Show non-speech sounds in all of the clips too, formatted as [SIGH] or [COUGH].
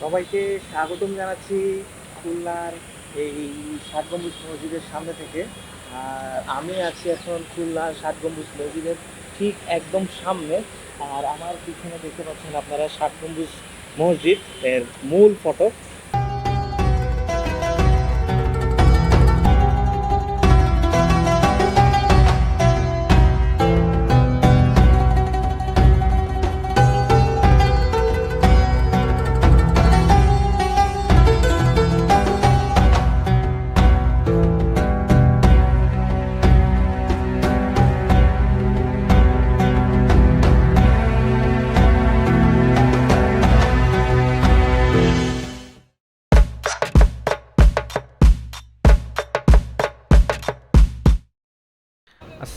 সবাইকে স্বাগতম জানাচ্ছি খুলনার এই ষাট গম্বুজ মসজিদের সামনে থেকে। আর আমি আছি এখন খুলনার ষাট গম্বুজ মসজিদের ঠিক একদম সামনে। আর আমার পিছনে দেখতে পাচ্ছেন আপনারা ষাট গম্বুজ মসজিদ, এর মূল ফটক।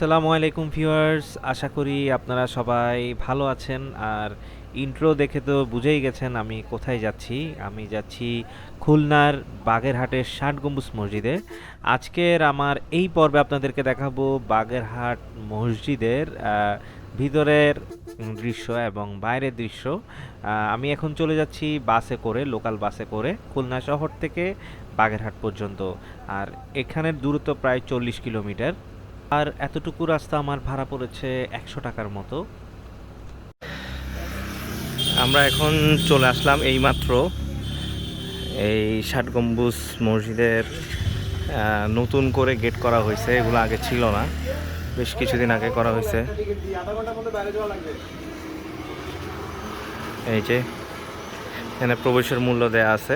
আসসালামু আলাইকুম ভিউয়ার্স, আশা করি আপনারা সবাই ভালো আছেন। আর ইন্ট্রো দেখে তো বুঝেই গেছেন আমি কোথায় যাচ্ছি। আমি যাচ্ছি খুলনার বাগেরহাটের ষাট গম্বুজ মসজিদে। আজকের আমার এই পর্বে আপনাদেরকে দেখাবো বাগেরহাট মসজিদের ভিতরের দৃশ্য এবং বাইরের দৃশ্য। আমি এখন চলে যাচ্ছি বাসে করে, লোকাল বাসে করে খুলনা শহর থেকে বাগেরহাট পর্যন্ত। আর এখানের দূরত্ব প্রায় চল্লিশ কিলোমিটার। আর এতটুকু রাস্তা আমার ভাড়া পড়েছে একশো টাকার মতো। আমরা এখন চলে আসলাম এইমাত্র এই ষাট গম্বুজ মসজিদের নতুন করে গেট করা হয়েছে। এগুলো আগে ছিল না, বেশ কিছুদিন আগে করা হয়েছে। এই যে, এখানে প্রবেশের মূল্য দেয়া আছে।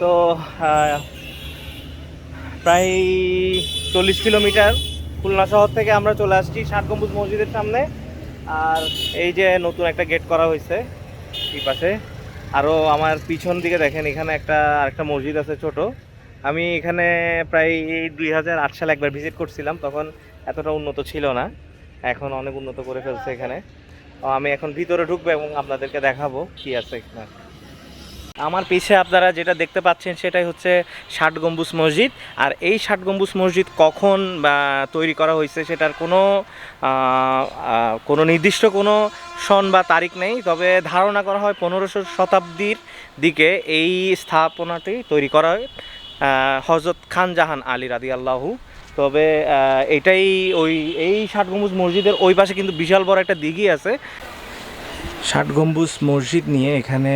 তো প্রায় চল্লিশ কিলোমিটার খুলনা শহর থেকে আমরা চলে আসছি ষাট গম্বুজ মসজিদের সামনে। আর এই যে নতুন একটা গেট করা হয়েছে এই পাশে। আরও আমার পিছন দিকে দেখেন, এখানে একটা, আরেকটা মসজিদ আছে ছোট। আমি এখানে প্রায় দুই হাজার আট সালে একবার ভিজিট করছিলাম, তখন এতটা উন্নত ছিল না। এখন অনেক উন্নত করে ফেলছে এখানে। আমি এখন ভিতরে ঢুকবো এবং আপনাদেরকে দেখাবো কি আছে এখানে আমার পিছে আপনারা যেটা দেখতে পাচ্ছেন সেটাই হচ্ছে ষাট গম্বুজ মসজিদ। আর এই ষাট গম্বুজ মসজিদ কখন বা তৈরি করা হয়েছে সেটার কোনো কোনো নির্দিষ্ট কোনো সন বা তারিখ নেই। তবে ধারণা করা হয় পনেরোশো শতাব্দীর দিকে এই স্থাপনাটি তৈরি করা হয় হজরত খান জাহান আলী রাদি আল্লাহু তবে এটাই ওই, এই ষাট গম্বুজ মসজিদের ওই পাশে কিন্তু বিশাল বড় একটা দিঘি আছে। ষাট গম্বুজ মসজিদ নিয়ে এখানে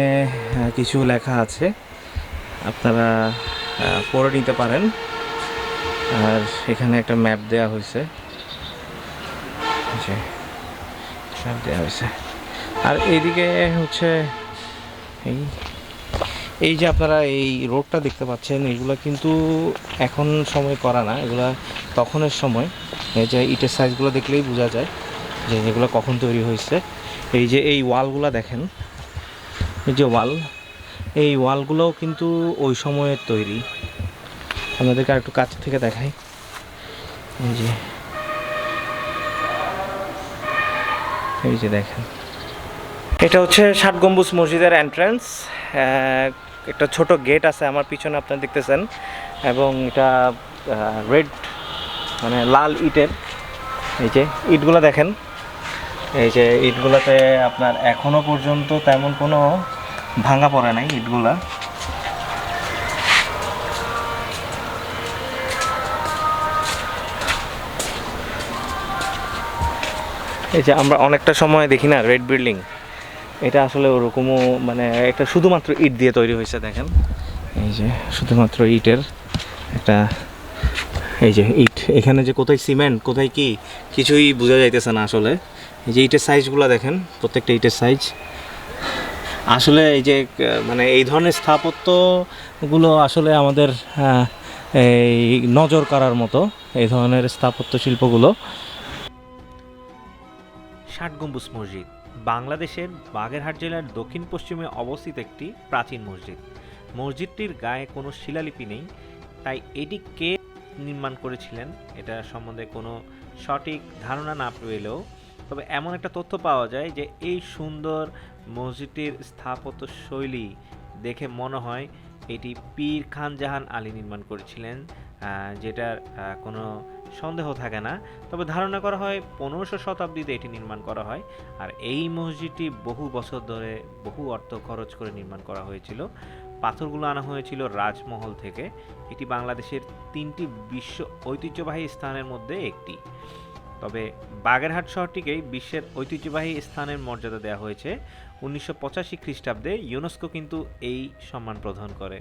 কিছু লেখা আছে। আপনারা পড়ে নিতে পারেন। আর এখানে একটা ম্যাপ দেওয়া হয়েছে। ম্যাপ দেওয়া হয়েছে। আর এইদিকে হচ্ছে, এই এই যে আপনারা এই রোডটা দেখতে পাচ্ছেন, এগুলো কিন্তু এখন সময় করা না। এগুলা তখনের সময়। এই যে ইটের সাইজগুলো দেখলেই বোঝা যায় যে এগুলো কখন তৈরি হয়েছে। এই যে এই ওয়ালগুলো দেখেন, এই যে ওয়াল, এই ওয়ালগুলোও কিন্তু ওই সময়ের তৈরি। আপনাদেরকে আর একটু কাছ থেকে দেখাই। এই যে এই যে দেখেন। এটা হচ্ছে ষাট গম্বুজ মসজিদের এন্ট্রান্স একটা ছোট গেট আছে আমার পিছনে, আপনারা দেখতেছেন। এবং এটা রেড মানে লাল ইটের, এই যে ইটগুলো দেখেন। এই যে ইটগুলাতে আপনার এখনও পর্যন্ত তেমন কোনো ভাঙা পড়ে নাই ইটগুলা। এই যে আমরা অনেকটা সময় দেখি না রেড বিল্ডিং। এটা আসলে ওরকমও মানে একটা শুধুমাত্র ইট দিয়ে তৈরি হয়েছে, দেখেন। এই যে শুধুমাত্র ইটের একটা এই যে ইট। এখানে যে কোথায় সিমেন্ট, কোথায় কি, কিছুই বোঝা যাইতেছে না আসলে। এই যে ইটের সাইজগুলো দেখেন, প্রত্যেকটা ইটের সাইজ আসলে এই যে মানে এই ধরনের স্থাপত্যগুলো আসলে আমাদের এই নজর করার মতো এই ধরনের স্থাপত্য শিল্পগুলো। ষাট গম্বুজ মসজিদ, বাংলাদেশের বাগেরহাট জেলার দক্ষিণ পশ্চিমে অবস্থিত একটি প্রাচীন মসজিদ। মসজিদটির গায়ে কোনো শিলালিপি নেই, তাই এটি কে নির্মাণ করেছিলেন, এটা সম্বন্ধে কোনো সঠিক ধারণা না পেলেও তবে এমন একটা তথ্য পাওয়া যায় যে এই সুন্দর মসজিদটির স্থাপত্য শৈলী দেখে মনে হয় এটি পীর খান জাহান আলী নির্মাণ করেছিলেন যেটার কোনো সন্দেহ থাকে না। তবে ধারণা করা হয় পনেরোশো শতাব্দীতে এটি নির্মাণ করা হয় আর এই মসজিদটি বহু বছর ধরে বহু অর্থ খরচ করে নির্মাণ করা হয়েছিল। পাথরগুলো আনা হয়েছিল রাজমহল থেকে। এটি বাংলাদেশের তিনটি বিশ্ব ঐতিহ্যবাহী স্থানের মধ্যে একটি। তবে বাগেরহাট শহরটিকেই বিশ্বের ঐতিহ্যবাহী স্থানের মর্যাদা দেওয়া হয়েছে। উনিশশো পঁচাশি খ্রিস্টাব্দে ইউনেস্কো কিন্তু এই সম্মান প্রদান করে।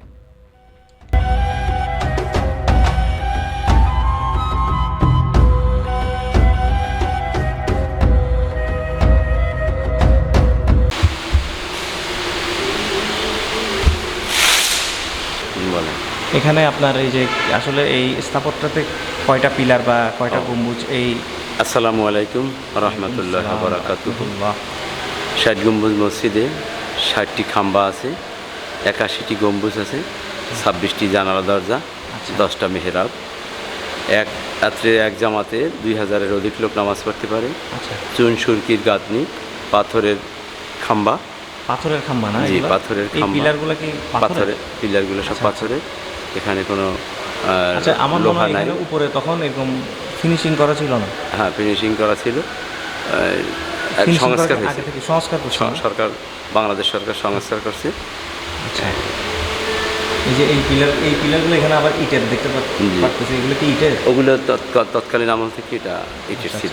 এখানে আপনার এই যে আসলে এই স্থাপত্যতে কয়টা পিলার বা কয়টা গম্বুজ এই আসসালামু আলাইকুম রহমতুল্লাহ বারাকাতুহ। ষাট গম্বুজ মসজিদে ষাটটি খাম্বা আছে একাশিটি গম্বুজ আছে ছাব্বিশটি জানালা দরজা আচ্ছা। দশটা মেহরাব। এক রাত্রে এক জামাতে দুই হাজারের অধিক লোক নামাজ পড়তে পারে। আচ্ছা। চুন সুরকির গাঁথনি পাথরের খাম্বা। পাথরের খাম্বা না জি, পাথরের খাম্বা। পিলারগুলো কি পাথরের? পিলারগুলো সব আচ্ছা, পাথরের। এখানে কোনো আচ্ছা আমার লোহা নাই। উপরে তখন এরকম ফিনিশিং করা ছিল না? হ্যাঁ ফিনিশিং করা ছিল। এক সংস্কার হয়েছে। থেকে সংস্কার সরকার বাংলাদেশ সরকার সংস্কার করছে। আচ্ছা। এই যে এই পিলার এই পিলারগুলো এখানে আবার ইটের দেখতে পাচ্ছি এগুলো কি ইটের? ওগুলো তৎকা- তৎকালীন আমল থেকে এটা ইটের ছিল।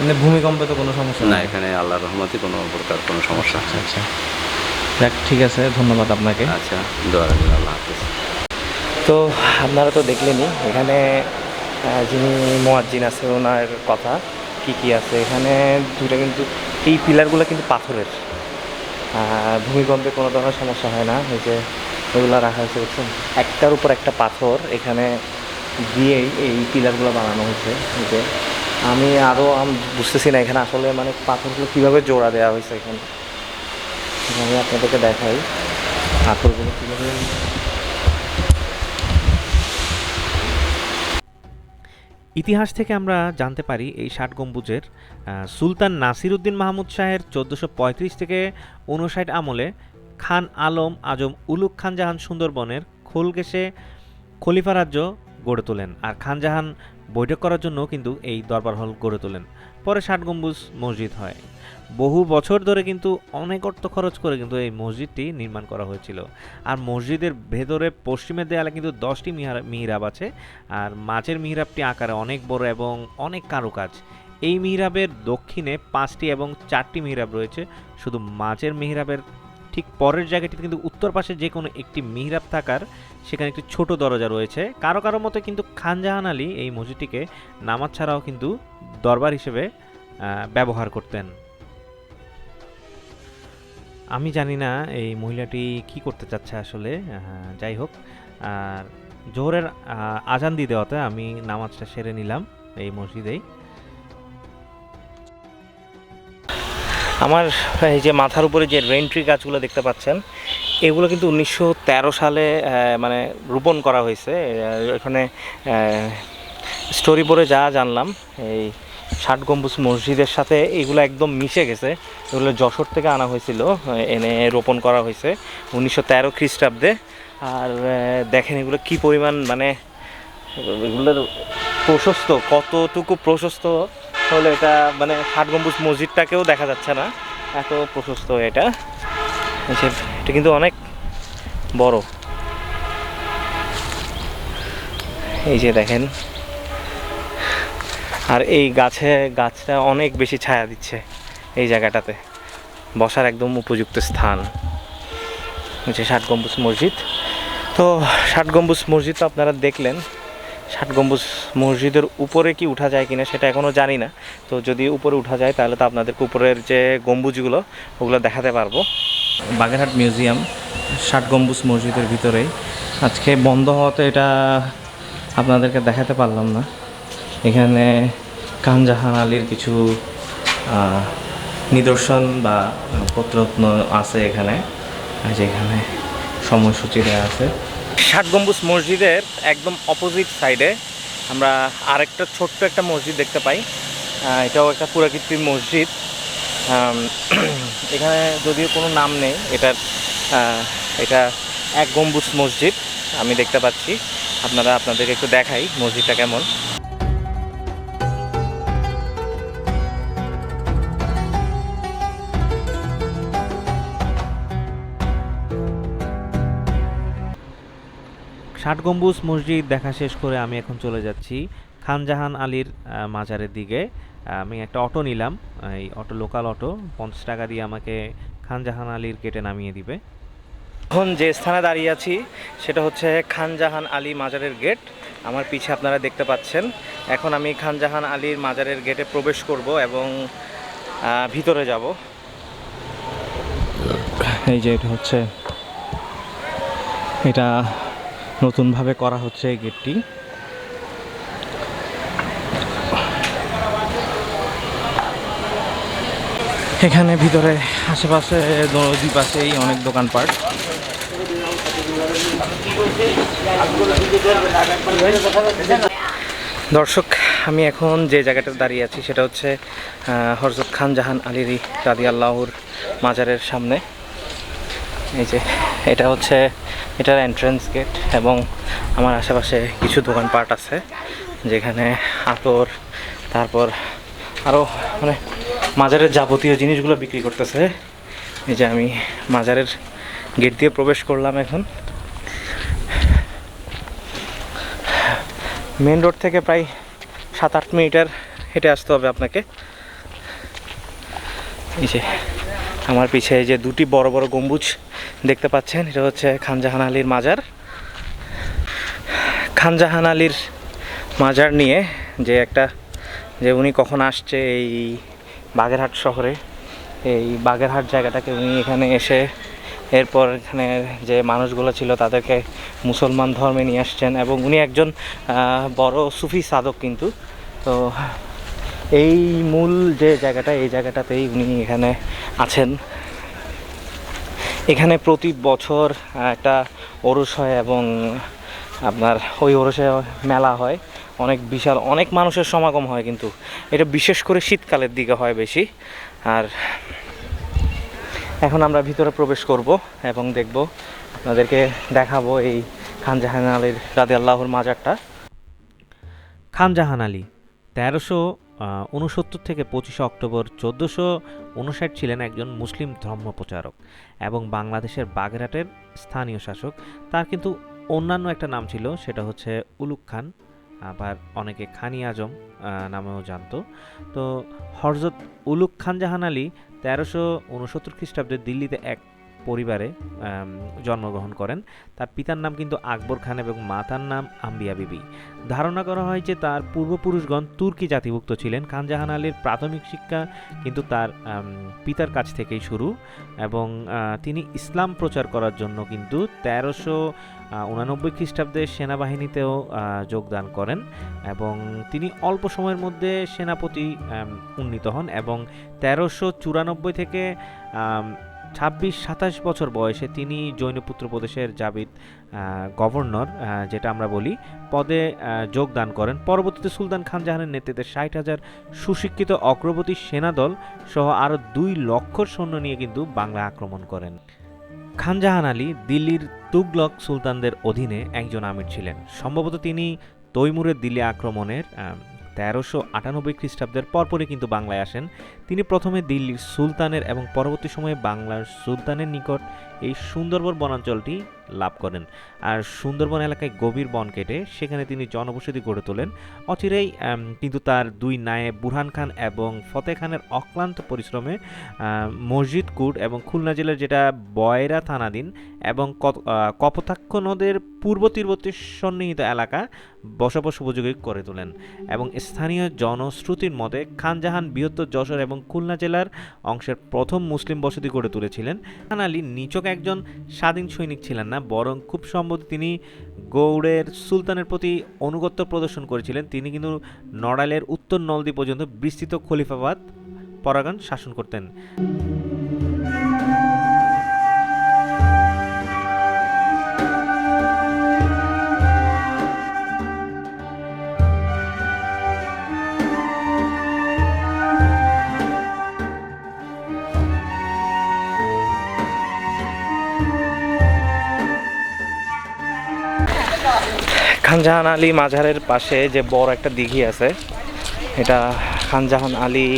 মানে ভূমিকম্পে তো কোনো সমস্যা না এখানে আল্লাহ রহমতে কোনো প্রকার কোনো সমস্যা আচ্ছা আচ্ছা। যাক ঠিক আছে ধন্যবাদ আপনাকে। আচ্ছা দোয়া আল্লাহ হাফিজ। তো আপনারা তো দেখলেনই এখানে যিনি মোয়াজ্জিন আছে, ওনার কথা কি কি আছে? এখানে দুটো কিন্তু, এই পিলারগুলো কিন্তু পাথরের। ভূমিকম্পে কোনো ধরনের সমস্যা হয় না। এই যে এগুলো রাখা হয়েছে, দেখছেন? একটার উপর একটা পাথর এখানে দিয়েই এই পিলারগুলো বানানো হয়েছে। যে আমি আরও বুঝতেছি না এখানে আসলে মানে পাথরগুলো কীভাবে জোড়া দেওয়া হয়েছে এখানে। আমি আপনাদেরকে দেখাই। পাথরগুলো কীভাবে ইতিহাস থেকে আমরা জানতে পারি এই ষাট গম্বুজের সুলতান নাসির উদ্দিন মাহমুদ শাহের চোদ্দোশো পঁয়ত্রিশ থেকে উনষাট আমলে খান আলম আজম উলুক খান জাহান সুন্দরবনের খোলগেসে খলিফা রাজ্য গড়ে তোলেন। আর খান জাহান বৈঠক করার জন্য কিন্তু এই দরবার হল গড়ে তোলেন। পরে ষাট গম্বুজ মসজিদ হয়। বহু বছর ধরে কিন্তু অনেক অর্থ খরচ করে কিন্তু এই মসজিদটি নির্মাণ করা হয়েছিল। আর মসজিদের ভেতরে পশ্চিমের দেয়ালে কিন্তু দশটি মিহারা- মিহরাব আছে। আর মাঝের মিহরাবটি আকারে অনেক বড় এবং অনেক কারুকাজ। এই মিহরাবের দক্ষিণে পাঁচটি এবং চারটি মিহরাব রয়েছে। শুধু মাঝের মিহরাবের ঠিক পরের জায়গাটিতে কিন্তু উত্তর পাশে যে কোনো একটি মিহরাব থাকার সেখানে একটি ছোট দরজা রয়েছে। কারও কারও মতে কিন্তু খানজাহান আলী এই মসজিদটিকে নামাজ ছাড়াও কিন্তু দরবার হিসেবে ব্যবহার করতেন। আমি জানি না এই মহিলাটি কি করতে চাচ্ছে আসলে যাই হোক, আর জোহরের আজান দিয়ে দেওয়াতে আমি নামাজটা সেরে নিলাম এই মসজিদেই। আমার এই যে মাথার উপরে যে রেন্ট্রি গাছগুলো দেখতে পাচ্ছেন, এগুলো কিন্তু উনিশশো তেরো সালে মানে রোপণ করা হয়েছে। এখানে স্টোরি পড়ে যা জানলাম, এই ষাট গম্বুজ মসজিদের সাথে এগুলো একদম মিশে গেছে। এগুলো যশোর থেকে আনা হয়েছিল, এনে রোপণ করা হয়েছে উনিশশো তেরো খ্রিস্টাব্দে। আর দেখেন এগুলো কি পরিমাণ মানে এগুলোর প্রশস্ত, কতটুকু প্রশস্ত হলে এটা মানে ষাট গম্বুজ মসজিদটাকেও দেখা যাচ্ছে না। এত প্রশস্ত এটা। এটা কিন্তু অনেক বড়। এই যে দেখেন আর এই গাছে, গাছটা অনেক বেশি ছায়া দিচ্ছে এই জায়গাটাতে। বসার একদম উপযুক্ত স্থান। হচ্ছে ষাট গম্বুজ মসজিদ। তো ষাট গম্বুজ মসজিদ তো আপনারা দেখলেন। ষাট গম্বুজ মসজিদের উপরে কি উঠা যায় কিনা সেটা এখনও জানি না। তো যদি উপরে উঠা যায় তাহলে তো আপনাদেরকে উপরের যে গম্বুজগুলো, ওগুলো দেখাতে পারব। বাগেরহাট মিউজিয়াম, ষাট গম্বুজ মসজিদের ভিতরেই। আজকে বন্ধ হওয়াতে এটা আপনাদেরকে দেখাতে পারলাম না। এখানে কানজাহান আলীর কিছু নিদর্শন বা পত্রত্ন আছে এখানে যেখানে সময়সূচি দেওয়া আছে। ষাট গম্বুজ মসজিদের একদম অপোজিট সাইডে আমরা আরেকটা ছোট্ট একটা মসজিদ দেখতে পাই। এটাও একটা পুরাকীর্তির মসজিদ। [CLEARS THROAT] এখানে যদিও কোনো নাম নেই এটার এটা এক গম্বুজ মসজিদ, আমি দেখতে পাচ্ছি। আপনারা, আপনাদেরকে একটু দেখাই মসজিদটা কেমন। ষাট গম্বুজ মসজিদ দেখা শেষ করে আমি এখন চলে যাচ্ছি খানজাহান আলীর মাজারের দিকে। আমি একটা অটো নিলাম এই অটো, লোকাল অটো। পঞ্চাশ টাকা দিয়ে আমাকে খানজাহান আলীর গেটে নামিয়ে দিবে। এখন যে স্থানে দাঁড়িয়ে আছি, সেটা হচ্ছে খানজাহান আলী মাজারের গেট। আমার পিছে আপনারা দেখতে পাচ্ছেন। এখন আমি খানজাহান আলীর মাজারের গেটে প্রবেশ করব এবং ভিতরে যাব। এই যে এটা হচ্ছে, এটা নতুনভাবে করা হচ্ছে এই গেটটি। এখানে ভিতরে আশেপাশে দুই পাশেই অনেক দোকানপাট। দর্শক, আমি এখন যে জায়গাটাতে দাঁড়িয়ে আছি সেটা হচ্ছে হরজত খান জাহান আলী রাদি আল্লাহর মাজারের সামনে। এই যে, এটা হচ্ছে, এটার এন্ট্রান্স গেট এবং আমার আশেপাশে কিছু দোকানপাট আছে, যেখানে আতর, তারপর আরও মানে মাজারের যাবতীয় জিনিসগুলো বিক্রি করতেছে। এই যে আমি মাজারের গেট দিয়ে প্রবেশ করলাম এখন। মেন রোড থেকে প্রায় সাত আট মিনিটের হেঁটে আসতে হবে আপনাকে। এই যে আমার পিছে যে দুটি বড় বড় গম্বুজ দেখতে পাচ্ছেন, এটা হচ্ছে খানজাহান আলীর মাজার। খানজাহান আলীর মাজার নিয়ে যে একটা, যে উনি কখন আসছে এই বাগেরহাট শহরে, এই বাগেরহাট জায়গাটাকে উনি এখানে এসে এরপর এখানে যে মানুষগুলো ছিল তাদেরকে মুসলমান ধর্মে নিয়ে আসছেন এবং উনি একজন বড় সুফি সাধক কিন্তু। তো এই মূল যে জায়গাটা, এই জায়গাটাতেই উনি এখানে আছেন। এখানে প্রতি বছর একটা ওরস হয় এবং আপনার ওই ওরসে মেলা হয়। অনেক বিশাল, অনেক মানুষের সমাগম হয় কিন্তু। এটা বিশেষ করে শীতকালের দিকে হয় বেশি। আর এখন আমরা ভিতরে প্রবেশ করব এবং দেখব, আপনাদেরকে দেখাবো এই খানজাহান আলীর রাদে আল্লাহর মাজারটা। খানজাহান আলী, তেরোশো উনসত্তর থেকে পঁচিশে অক্টোবর চোদ্দোশো উনষাট ছিলেন একজন মুসলিম ধর্মপ্রচারক এবং বাংলাদেশের বাগেরহাটের স্থানীয় শাসক। তার কিন্তু অন্যান্য একটা নাম ছিল, সেটা হচ্ছে উলুক খান, আবার অনেকে খানি আজম নামেও জানতো। তো হরজত উলুক খান জাহান আলী তেরোশো উনসত্তর খ্রিস্টাব্দে দিল্লিতে এক পরিবারে জন্মগ্রহণ করেন। তার পিতার নাম কিন্তু আকবর খান এবং মাতার নাম আম্বিয়া বিবি। ধারণা করা হয় যে তার পূর্বপুরুষগণ তুর্কি জাতিভুক্ত ছিলেন। খানজাহান আলীর প্রাথমিক শিক্ষা কিন্তু তার পিতার কাছ থেকেই শুরু এবং তিনি ইসলাম প্রচার করার জন্য কিন্তু তেরোশো উনানব্বই খ্রিস্টাব্দে সেনাবাহিনীতেও যোগদান করেন এবং তিনি অল্প সময়ের মধ্যে সেনাপতি উন্নীত হন এবং তেরোশো চুরানব্বই থেকে ছাব্বিশ, সাতাশ বছর বয়সে তিনি জৈনপুত্র প্রদেশের জাবিদ গভর্নর যেটা আমরা বলি, পদে যোগদান করেন। পরবর্তীতে সুলতান খান জাহানের নেতৃত্বে ষাট হাজার সুশিক্ষিত অগ্রবর্তী সেনাদল সহ আরও দুই লক্ষ সৈন্য নিয়ে কিন্তু বাংলা আক্রমণ করেন। খানজাহান আলী দিল্লির তুগলক সুলতানদের অধীনে একজন আমির ছিলেন। সম্ভবত তিনি তৈমুরের দিল্লি আক্রমণের তেরোশো আটানব্বই খ্রিস্টাব্দের পরপরই কিন্তু বাংলায় আসেন। তিনি প্রথমে দিল্লির সুলতানের এবং পরবর্তী সময়ে বাংলার সুলতানের নিকট এই সুন্দরবন বনাঞ্চলটি লাভ করেন। আর সুন্দরবন এলাকায় গভীর বন কেটে সেখানে তিনি জনবসতি গড়ে তোলেন। অচিরেই কিন্তু তার দুই নায়েব বুরহান খান এবং ফতে খানের অক্লান্ত পরিশ্রমে মসজিদ কুট এবং খুলনা জেলার যেটা বয়রা থানাধীন এবং কপোতাক্ষ নদের পূর্ব তীরবর্তী সন্নিহিত এলাকা বসবাস উপযোগী করে তোলেন। এবং স্থানীয় জনশ্রুতির মতে খানজাহান বৃহত্তর যশোর এবং খুলনা জেলার অংশের প্রথম মুসলিম বসতি গড়ে তুলেছিলেন। খান আলী নিচক একজন স্বাধীন সৈনিক ছিলেন না, বরং খুব সম্ভবত তিনি গৌড়ের সুলতানের প্রতি অনুগত্য প্রদর্শন করেছিলেন। তিনি কিন্তু নড়াইলের উত্তর নলদী পর্যন্ত বিস্তৃত খলিফাবাদ পরাগান শাসন করতেন। খানজাহান আলী মাজারের পাশে যে বড় একটা দিঘি আছে, এটা খানজাহান আলী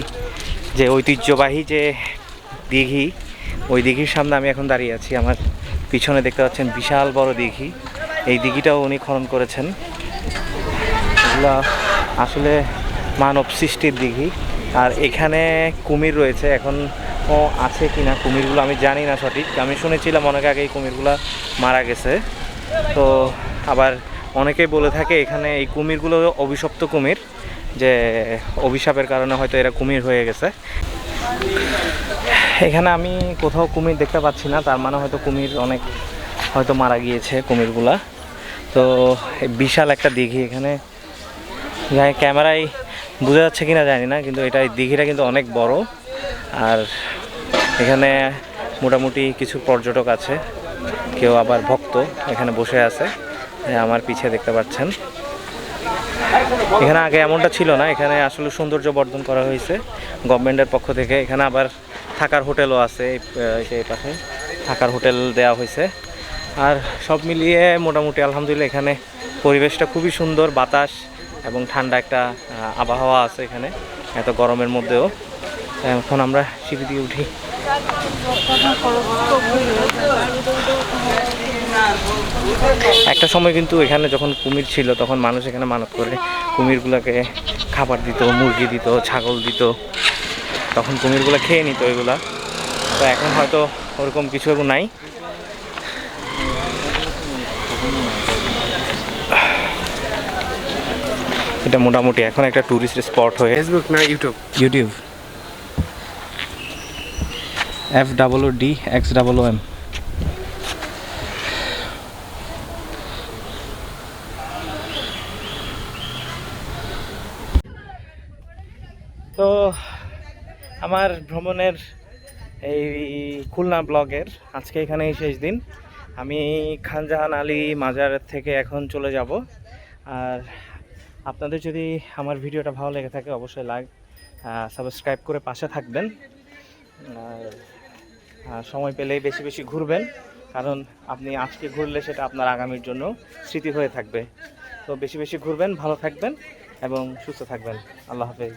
যে ঐতিহ্যবাহী যে দিঘি, ওই দিঘির সামনে আমি এখন দাঁড়িয়ে আছি। আমার পিছনে দেখতে পাচ্ছেন বিশাল বড় দিঘি। এই দিঘিটাও উনি খনন করেছেন। এগুলা আসলে মানব সৃষ্টির দিঘি। আর এখানে কুমির রয়েছে এখন। ও আছে কি না কুমিরগুলো আমি জানি না সঠিক। আমি শুনেছিলাম অনেক আগে এই কুমিরগুলো মারা গেছে। তো আবার অনেকেই বলে থাকে এখানে এই কুমিরগুলো অভিশপ্ত কুমির, যে অভিশাপের কারণে হয়তো এরা কুমির হয়ে গেছে। এখানে আমি কোথাও কুমির দেখতে পাচ্ছি না, তার মানে হয়তো কুমির অনেক হয়তো মারা গিয়েছে কুমিরগুলা। তো বিশাল একটা দিঘি এখানে। যাই ক্যামেরায় বোঝা যাচ্ছে কিনা জানি না, কিন্তু এটা দিঘিটা কিন্তু অনেক বড়। আর এখানে মোটামুটি কিছু পর্যটক আছে, কেউ আবার ভক্ত এখানে বসে আছে। আমার পিছে দেখতে পাচ্ছেন। এখানে আগে এমনটা ছিল না এখানে আসলে সৌন্দর্য বর্ধন করা হয়েছে। গভর্নমেন্টের পক্ষ থেকে এখানে আবার থাকার হোটেলও আছে এই, পাশে থাকার হোটেল দেওয়া হয়েছে। আর সব মিলিয়ে মোটামুটি আলহামদুলিল্লাহ এখানে পরিবেশটা খুবই সুন্দর বাতাস এবং ঠান্ডা একটা আবহাওয়া আছে এখানে এত গরমের মধ্যেও। এখন আমরা সিঁড়ি দিয়ে উঠি। একটা সময় কিন্তু এখানে যখন কুমির ছিল তখন মানুষ এখানে মানত করে। কুমিরগুলোকে খাবার দিত মুরগি দিত ছাগল দিত। তখন কুমিরগুলো খেয়ে নিত এগুলা। তো এখন হয়তো ওরকম কিছু এখন নাই। এটা মোটামুটি এখন একটা টুরিস্ট স্পট হয়ে ফেসবুক না YouTube YouTube F double O D X double O M তো আমার ভ্রমণের এই খুলনা ব্লগের আজকে এখানেই শেষ দিন। আমি খানজাহান আলী মাজার থেকে এখন চলে যাব। আর আপনাদের যদি আমার ভিডিওটা ভালো লেগে থাকে অবশ্যই লাইক সাবস্ক্রাইব করে পাশে থাকবেন। আর সময় পেলেই বেশি বেশি ঘুরবেন, কারণ আপনি আজকে ঘুরলে সেটা আপনার আগামীর জন্য স্মৃতি হয়ে থাকবে। তো বেশি বেশি ঘুরবেন, ভালো থাকবেন এবং সুস্থ থাকবেন। আল্লাহ হাফেজ।